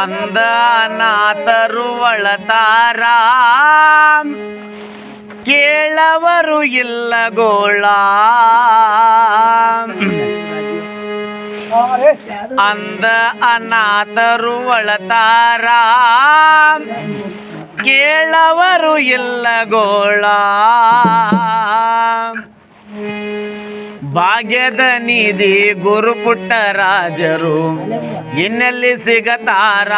ಅಂದ ಅನಾಥರು ಒಳತಾರ ಕೇಳವರು ಇಲ್ಲ ಗೋಳ ಅಂದ ಅನಾಥರು ಒಳತಾರ. ಕೇಳವರು ಇಲ್ಲ ಗೋಳ. ಭಾಗ್ಯದ ನಿಧಿ ಗುರುಪುಟ್ಟ ರಾಜರು ಇನ್ನೆಲ್ಲಿ ಸಿಗತಾರ?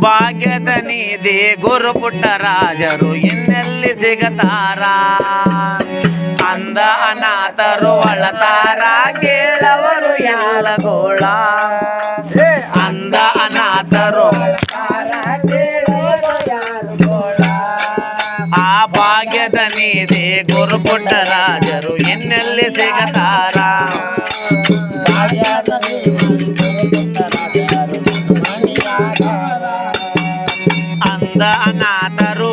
ಭಾಗ್ಯದ ನಿಧಿ ಗುರುಪುಟ್ಟ ರಾಜರು ಇನ್ನೆಲ್ಲಿ ಸಿಗತಾರ? ಅಂದ ಅನಾಥರು ಅಳತಾರ ಕೇಳವರು ಯಾಲಗೋಳ ಅಂದ ಅನಾಥರು ಆ ಭಾಗ್ಯದ ನಿಧಿ ಗುರುಪುಟ್ಟ ರಾಜರು ಎನ್ನೆಲ್ಲಿ ಸಿಗತಾರ? ಅಂದ ಅನಾಥರು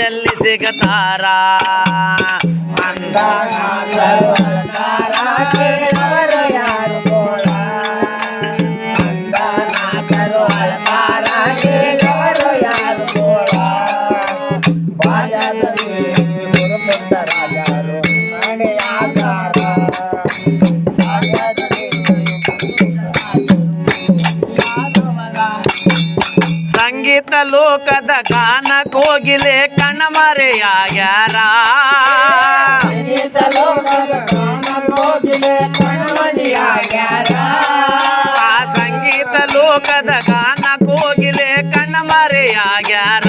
ರಾಜರು ಮತ್ತೆಲ್ಲಿ ಸಿಗತಾರ ಸಂಗೀತ ಲೋಕದ ಗಾನ ಕೋಗಿಲೆ ಕಣ್ಮರೆಯಾಗ್ಯಾರ ಆ ಸಂಗೀತ ಲೋಕದ ಗಾನ ಕೋಗಿಲೆ ಕಣ್ಮರೆಯಾಗ್ಯಾರ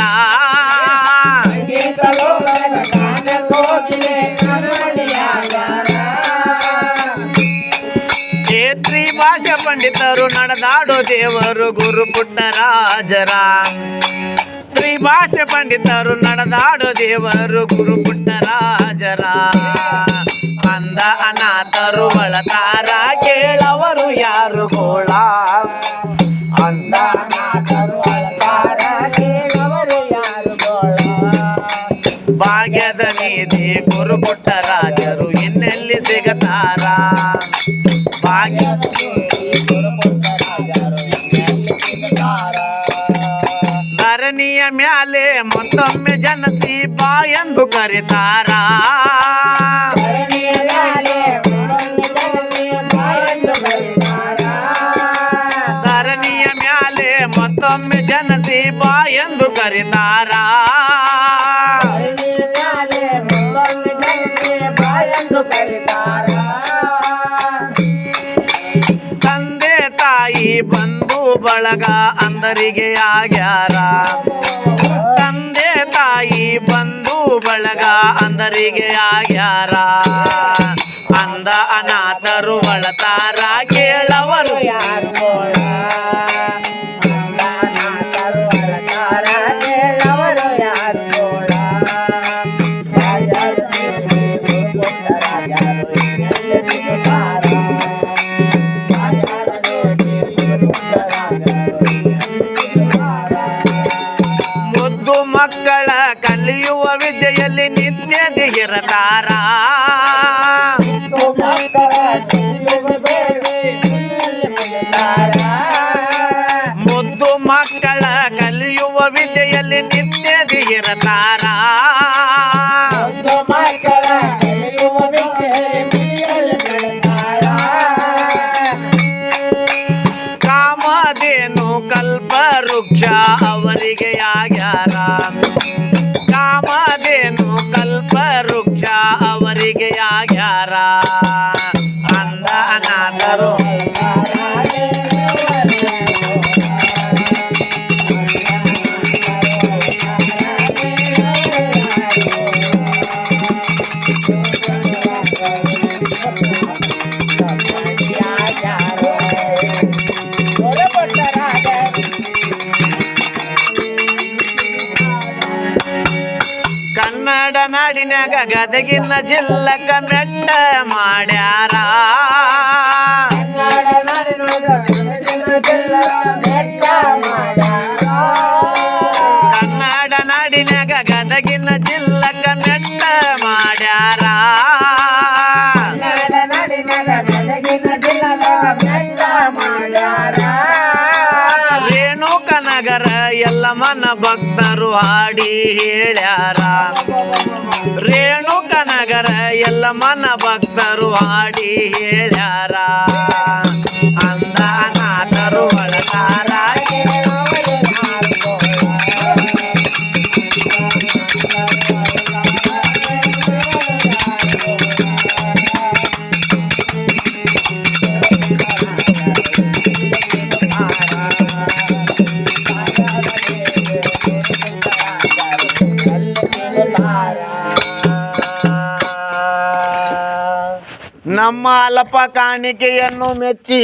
ಏ ತ್ರಿಭಾಷಾ ಪಂಡಿತರು ನಡೆದಾಡೋ ದೇವರು ಗುರು ಪುಟ್ಟರಾಜರ. ತ್ರಿಭಾಷೆ ಪಂಡಿತರು ನಡೆದಾಡೋ ದೇವರು ಗುರು ಪುಟ್ಟರಾಜರ ಅಂದ ಅನಾಥರು ಬಳತಾರ ಕೇಳವರು ಯಾರು ಗೋಳ. ಅಂದ ಭಾಗ್ಯದ ನೀತಿ ಗುರು ಪುಟ್ಟರಾಜರು ಇನ್ನೆಲ್ಲಿ ಸಿಗತಾರ? ಭಾಗ್ಯ ಧರಣಿಯ ಮ್ಯಾಲೆ ಮತ್ತೊಮ್ಮೆ ಜನಸಿ ಬಾ ಎಂದು ಕರೀತಾರ ಧರಣಿಯ ಮ್ಯಾಲೆ ಮತ್ತೊಮ್ಮೆ ಜನಸಿ ಬಾ ಎಂದು ಕರೀತಾರ ತಂದೆ ಬಳಗ ಅಂದರಿಗೆ ಆಗ್ಯಾರ. ತಂದೆ ತಾಯಿ ಬಂಧು ಬಳಗ ಅಂದರಿಗೆ ಆಗ್ಯಾರ. ಅಂದ ಅನಾಥರು ಬಳತಾರ ಕೇಳವರು. ಯಾರು ಇರತಾರ ಮುದ್ದು ಮಕ್ಕಳ ಕಲಿಯುವ ವಿದ್ಯೆಯಲ್ಲಿ ನಿತ್ಯದಿ ಇರತಾರ ವೃಕ್ಷ ಅವರಿಗೆ ಆಗ್ಯಾರ ಗದಗಿನ ಜಿಲ್ಲಕ ಮೆಟ್ಟ ಮಾಡ್ಯಾರ. ಕನ್ನಡ ನಾಡಿನಾಗ ಗದಗಿನ ಜಿಲ್ಲಕ ಮೆಟ್ಟ ಮಾಡ್ಯಾರ. ಹಾಡಿ ಹೇಳ್ಯಾರ. ರೇಣುಕ ನಗರ ಎಲ್ಲ ಮನ ಭಕ್ತರು ಹಾಡಿ ಹೇಳ್ಯಾರ. ಅಂದನಾಥರು ಒಳಗಾರ अम्म अलपका मेची